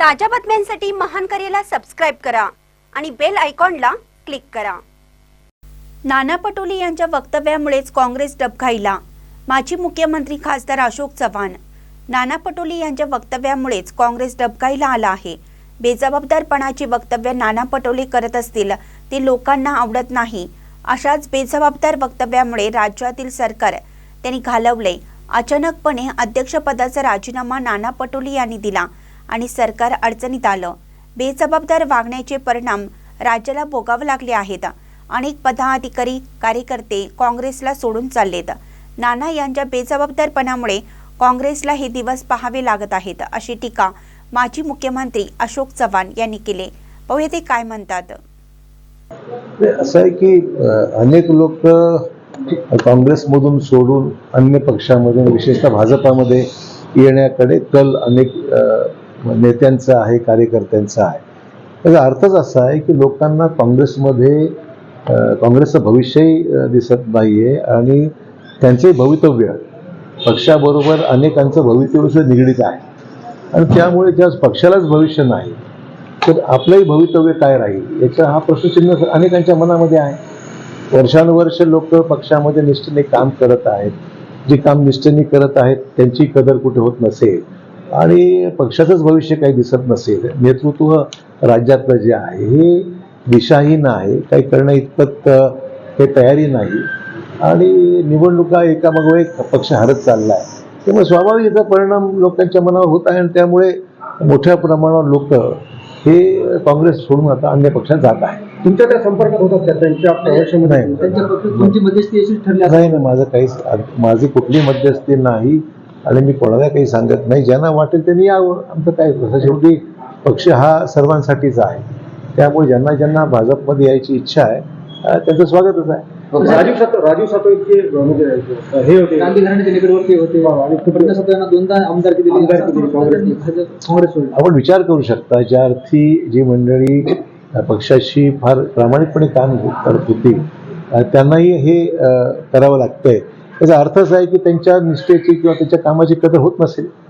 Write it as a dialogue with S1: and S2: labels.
S1: ताज्या बातम्यांसाठी महान करेला सबस्क्राईब करा आणि बेल आयकॉनला क्लिक करा. नाना पटोले यांच्या वक्तव्यामुळेच काँग्रेस डबघाईला. माजी मुख्यमंत्री खासदार अशोक चव्हाण. नाना पटोले यांच्या वक्तव्यामुळेच काँग्रेस डबघाईला आला आहे. बेजबाबदारपणाची वक्तव्य नाना पटोले करत असतील ते लोकांना आवडत नाही. अशाच बेजबाबदार वक्तव्यामुळे राज्यातील सरकार त्यांनी घालवले. अचानकपणे अध्यक्षपदाचा राजीनामा नाना पटोले यांनी दिला. आणि सरकार अडचणीत आलं. बेजबाबदार वागण्याचे परिणाम राज्याला भोगावे लागले आहेत. अनेक पदाधिकारी कार्यकर्ते काँग्रेसला सोडून चाललेत. नाना यांच्या बेजबाबदारपणामुळे काँग्रेसला हे दिवस पाहावे लागत आहेत अशी टीका माजी मुख्यमंत्री अशोक चव्हाण यांनी केले. पाहूया ते काय म्हणतात.
S2: असं आहे की अनेक लोक काँग्रेसमधून सोडून अन्य पक्षामधून विशेषतः भाजपामध्ये येण्याकडे कल अनेक नेत्यांचं आहे कार्यकर्त्यांचं आहे. त्याचा अर्थच असा आहे की लोकांना काँग्रेसमध्ये काँग्रेसचं भविष्यही दिसत नाही आहे आणि त्यांचंही भवितव्य पक्षाबरोबर अनेकांचं भवितव्य निगडीत आहे. आणि त्यामुळे ज्या पक्षालाच भविष्य नाही तर आपलंही भवितव्य काय राहील? याचा हा प्रश्नचिन्ह अनेकांच्या मनामध्ये आहे. वर्षानुवर्ष लोक पक्षामध्ये निष्ठेने काम करत आहेत. जे काम निष्ठेने करत आहेत त्यांची कदर कुठे होत नसेल? आणि पक्षाचंच भविष्य काही दिसत नसेल. नेतृत्व राज्यातलं जे आहे हे दिशाहीन आहे. काही करणं इतपत काही तयारी नाही. आणि निवडणुका एकामागो एक पक्ष हरत चालला आहे त्यामुळे स्वाभाविक याचा परिणाम लोकांच्या मनावर होत आहे आणि त्यामुळे मोठ्या प्रमाणावर लोक हे काँग्रेस सोडून आता अन्य पक्षात जात आहे
S3: तुमच्या त्या संपर्कात होतात का? त्यांच्या प्रवाशामध्ये?
S2: नाही. माझं काहीच माझी कुठली मध्यस्थी नाही. आणि मी कोणाला काही सांगत नाही. ज्यांना वाटेल त्यांनी यावं. आमचं काय शेवटी पक्ष हा सर्वांसाठीच आहे. त्यामुळे ज्यांना ज्यांना भाजपमध्ये यायची इच्छा आहे त्यांचं स्वागतच आहे.
S3: राजीव सातव राजीव सातव इतके हे होते.
S4: गांधी घराण्याचे निकटवर्ती होते. फडणवीस यांना दोनदा आमदारकी दिली काँग्रेस
S2: आपण विचार करू शकता ज्या अर्थी जी मंडळी पक्षाशी फार प्रामाणिकपणे काम करत होती त्यांनाही हे करावं लागतंय. त्याचा अर्थच आहे की त्यांच्या निष्ठेची किंवा त्यांच्या कामाची कदर होत नसेल.